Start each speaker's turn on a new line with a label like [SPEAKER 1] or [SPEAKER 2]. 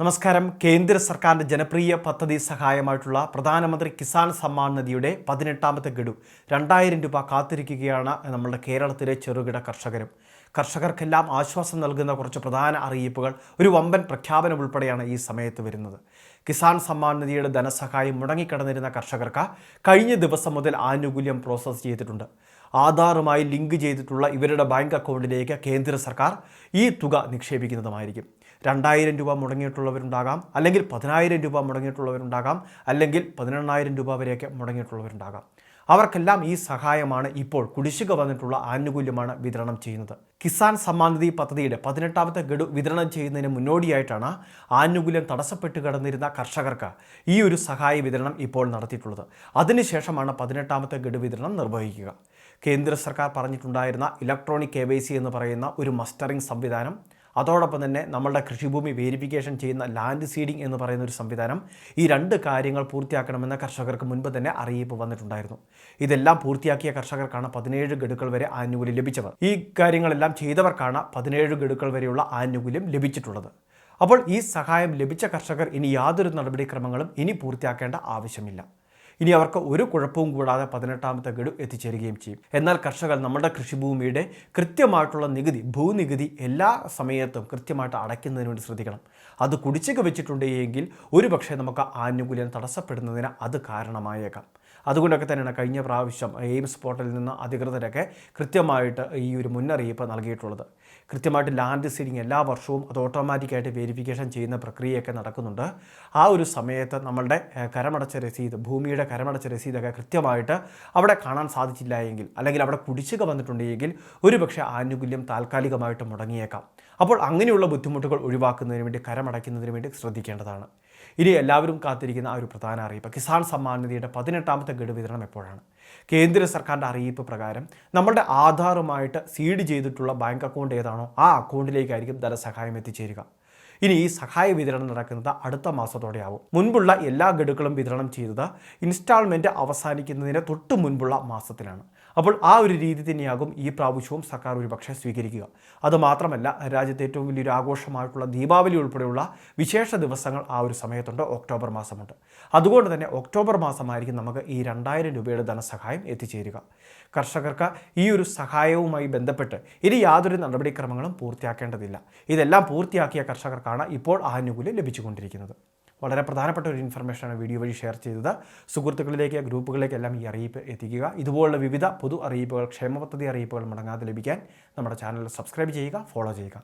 [SPEAKER 1] നമസ്കാരം. കേന്ദ്ര സർക്കാരിന്റെ ജനപ്രിയ പദ്ധതി സഹായമായിട്ടുള്ള പ്രധാനമന്ത്രി കിസാൻ സമ്മാൻ നിധിയുടെ പതിനെട്ടാമത്തെ ഗഡു രണ്ടായിരം രൂപ കാത്തിരിക്കുകയാണ് നമ്മുടെ കേരളത്തിലെ ചെറുകിട കർഷകരും. കർഷകർക്കെല്ലാം ആശ്വാസം നൽകുന്ന കുറച്ച് പ്രധാന അറിയിപ്പുകൾ ഒരു വമ്പൻ പ്രഖ്യാപനം ഉൾപ്പെടെയാണ് ഈ സമയത്ത് വരുന്നത്. കിസാൻ സമ്മാൻ നിധിയുടെ ധനസഹായം മുടങ്ങിക്കിടന്നിരുന്ന കർഷകർക്ക് കഴിഞ്ഞ ദിവസം മുതൽ ആനുകൂല്യം പ്രോസസ്സ് ചെയ്തിട്ടുണ്ട്. ആധാറുമായി ലിങ്ക് ചെയ്തിട്ടുള്ള ഇവരുടെ ബാങ്ക് അക്കൗണ്ടിലേക്ക് കേന്ദ്ര സർക്കാർ ഈ തുക നിക്ഷേപിക്കുന്നതുമായിരിക്കും. രണ്ടായിരം രൂപ മുടങ്ങിയിട്ടുള്ളവരുണ്ടാകാം അല്ലെങ്കിൽ പതിനായിരം രൂപ മുടങ്ങിയിട്ടുള്ളവരുണ്ടാകാം അല്ലെങ്കിൽ പതിനെണ്ണായിരം രൂപ വരെയൊക്കെ മുടങ്ങിയിട്ടുള്ളവരുണ്ടാകാം. അവർക്കെല്ലാം ഈ സഹായമാണ് ഇപ്പോൾ കുടിശ്ശിക വന്നിട്ടുള്ള ആനുകൂല്യമാണ് വിതരണം ചെയ്യുന്നത്. കിസാൻ സമ്മാൻ നിധി പദ്ധതിയുടെ പതിനെട്ടാമത്തെ ഗഡു വിതരണം ചെയ്യുന്നതിന് മുന്നോടിയായിട്ടാണ് ആനുകൂല്യം തടസ്സപ്പെട്ട് കിടന്നിരുന്ന കർഷകർക്ക് ഈ ഒരു സഹായ വിതരണം ഇപ്പോൾ നടത്തിയിട്ടുള്ളത്. അതിനുശേഷമാണ് പതിനെട്ടാമത്തെ ഗഡു വിതരണം നിർവഹിക്കുക. കേന്ദ്ര സർക്കാർ പറഞ്ഞിട്ടുണ്ടായിരുന്ന ഇലക്ട്രോണിക് കെ എന്ന് പറയുന്ന ഒരു മസ്റ്ററിംഗ് സംവിധാനം അതോടൊപ്പം തന്നെ നമ്മളുടെ കൃഷിഭൂമി വേരിഫിക്കേഷൻ ചെയ്യുന്ന ലാൻഡ് സീഡിംഗ് എന്ന് പറയുന്ന ഒരു സംവിധാനം ഈ രണ്ട് കാര്യങ്ങൾ പൂർത്തിയാക്കണമെന്ന കർഷകർക്ക് മുൻപ് തന്നെ അറിയിപ്പ് വന്നിട്ടുണ്ടായിരുന്നു. ഇതെല്ലാം പൂർത്തിയാക്കിയ കർഷകർക്കാണ് പതിനേഴ് ഗഡുക്കൾ വരെ ആനുകൂല്യം ലഭിച്ചവർ ഈ കാര്യങ്ങളെല്ലാം ചെയ്തവർക്കാണ് പതിനേഴ് ഗഡുക്കൾ വരെയുള്ള ആനുകൂല്യം ലഭിച്ചിട്ടുള്ളത്. അപ്പോൾ ഈ സഹായം ലഭിച്ച കർഷകർ ഇനി യാതൊരു നടപടിക്രമങ്ങളും ഇനി പൂർത്തിയാക്കേണ്ട ആവശ്യമില്ല. ഇനി അവർക്ക് ഒരു കുഴപ്പവും കൂടാതെ പതിനെട്ടാമത്തെ ഗഡു എത്തിച്ചേരുകയും ചെയ്യും. എന്നാൽ കർഷകർ നമ്മുടെ കൃഷിഭൂമിയുടെ കൃത്യമായിട്ടുള്ള നികുതി ഭൂനികുതി എല്ലാ സമയത്തും കൃത്യമായിട്ട് അടയ്ക്കുന്നതിന് വേണ്ടി ശ്രദ്ധിക്കണം. അത് കുടിശ്ശിക വെച്ചിട്ടുണ്ടെങ്കിൽ ഒരു പക്ഷേ നമുക്ക് ആനുകൂല്യം തടസ്സപ്പെടുന്നതിന് അത് കാരണമായേക്കാം. അതുകൊണ്ടൊക്കെ തന്നെയാണ് കഴിഞ്ഞ പ്രാവശ്യം എയിംസ് പോർട്ടലിൽ നിന്ന് അധികൃതരൊക്കെ കൃത്യമായിട്ട് ഈ ഒരു മുന്നറിയിപ്പ് നൽകിയിട്ടുള്ളത്. കൃത്യമായിട്ട് ലാൻഡ് സീഡിങ് എല്ലാ വർഷവും അത് ഓട്ടോമാറ്റിക്കായിട്ട് വെരിഫിക്കേഷൻ ചെയ്യുന്ന പ്രക്രിയയൊക്കെ നടക്കുന്നുണ്ട്. ആ ഒരു സമയത്ത് നമ്മളുടെ കരമടച്ച രസീത് ഭൂമിയുടെ കരമടച്ച രസീതൊക്കെ കൃത്യമായിട്ട് അവിടെ കാണാൻ സാധിച്ചില്ല എങ്കിൽ അല്ലെങ്കിൽ അവിടെ കുടിശ്ശിക വന്നിട്ടുണ്ടെങ്കിൽ ഒരുപക്ഷെ ആനുകൂല്യം താൽക്കാലികമായിട്ട് മുടങ്ങിയേക്കാം. അപ്പോൾ അങ്ങനെയുള്ള ബുദ്ധിമുട്ടുകൾ ഒഴിവാക്കുന്നതിന് വേണ്ടി കരമടയ്ക്കുന്നതിന് വേണ്ടി ശ്രദ്ധിക്കേണ്ടതാണ്. ഇനി എല്ലാവരും കാത്തിരിക്കുന്ന ആ ഒരു പ്രധാന അറിയിപ്പ്. കിസാൻ സമ്മാൻ നിധിയുടെ പതിനെട്ടാമത്തെ ഗഡു വിതരണം എപ്പോഴാണ്? കേന്ദ്ര സർക്കാരിന്റെ അറിയിപ്പ് പ്രകാരം നമ്മളുടെ ആധാറുമായിട്ട് സീഡ് ചെയ്തിട്ടുള്ള ബാങ്ക് അക്കൗണ്ട് ഏതാണോ ആ അക്കൗണ്ടിലേക്കായിരിക്കും ധനസഹായം എത്തിച്ചേരുക. ഇനി ഈ സഹായ വിതരണം നടക്കുന്നത് അടുത്ത മാസത്തോടെയാവും. മുൻപുള്ള എല്ലാ ഗഡുക്കളും വിതരണം ചെയ്തത് ഇൻസ്റ്റാൾമെന്റ് അവസാനിക്കുന്നതിന് തൊട്ട് മുൻപുള്ള മാസത്തിലാണ്. അപ്പോൾ ആ ഒരു രീതി തന്നെയാകും ഈ പ്രാവശ്യവും സർക്കാർ ഒരു പക്ഷേ സ്വീകരിക്കുക അതുമാത്രമല്ല രാജ്യത്തെ ഏറ്റവും വലിയൊരു ആഘോഷമായിട്ടുള്ള ദീപാവലി ഉൾപ്പെടെയുള്ള വിശേഷ ദിവസങ്ങൾ ആ ഒരു സമയത്തുണ്ട് ഒക്ടോബർ മാസമുണ്ട്. അതുകൊണ്ട് തന്നെ ഒക്ടോബർ മാസമായിരിക്കും നമുക്ക് ഈ രണ്ടായിരം രൂപയുടെ ധനസഹായം എത്തിച്ചേരുക. കർഷകർക്ക് ഈ ഒരു സഹായവുമായി ബന്ധപ്പെട്ട് ഇനി യാതൊരു നടപടിക്രമങ്ങളും പൂർത്തിയാക്കേണ്ടതില്ല. ഇതെല്ലാം പൂർത്തിയാക്കിയ കർഷകർക്കാണ് ഇപ്പോൾ ആനുകൂല്യം ലഭിച്ചുകൊണ്ടിരിക്കുന്നത്. വളരെ പ്രധാനപ്പെട്ട ഒരു ഇൻഫർമേഷനാണ് വീഡിയോ വഴി ഷെയർ ചെയ്തത്. സുഹൃത്തുക്കളിലേക്ക് ഗ്രൂപ്പുകളിലേക്കെല്ലാം ഈ അറിയിപ്പ് എത്തിക്കുക. ഇതുപോലുള്ള വിവിധ പൊതു അറിയിപ്പുകൾ ക്ഷേമ പദ്ധതി അറിയിപ്പുകൾ മുടങ്ങാതെ ലഭിക്കാൻ നമ്മുടെ ചാനൽ സബ്സ്ക്രൈബ് ചെയ്യുക ഫോളോ ചെയ്യുക.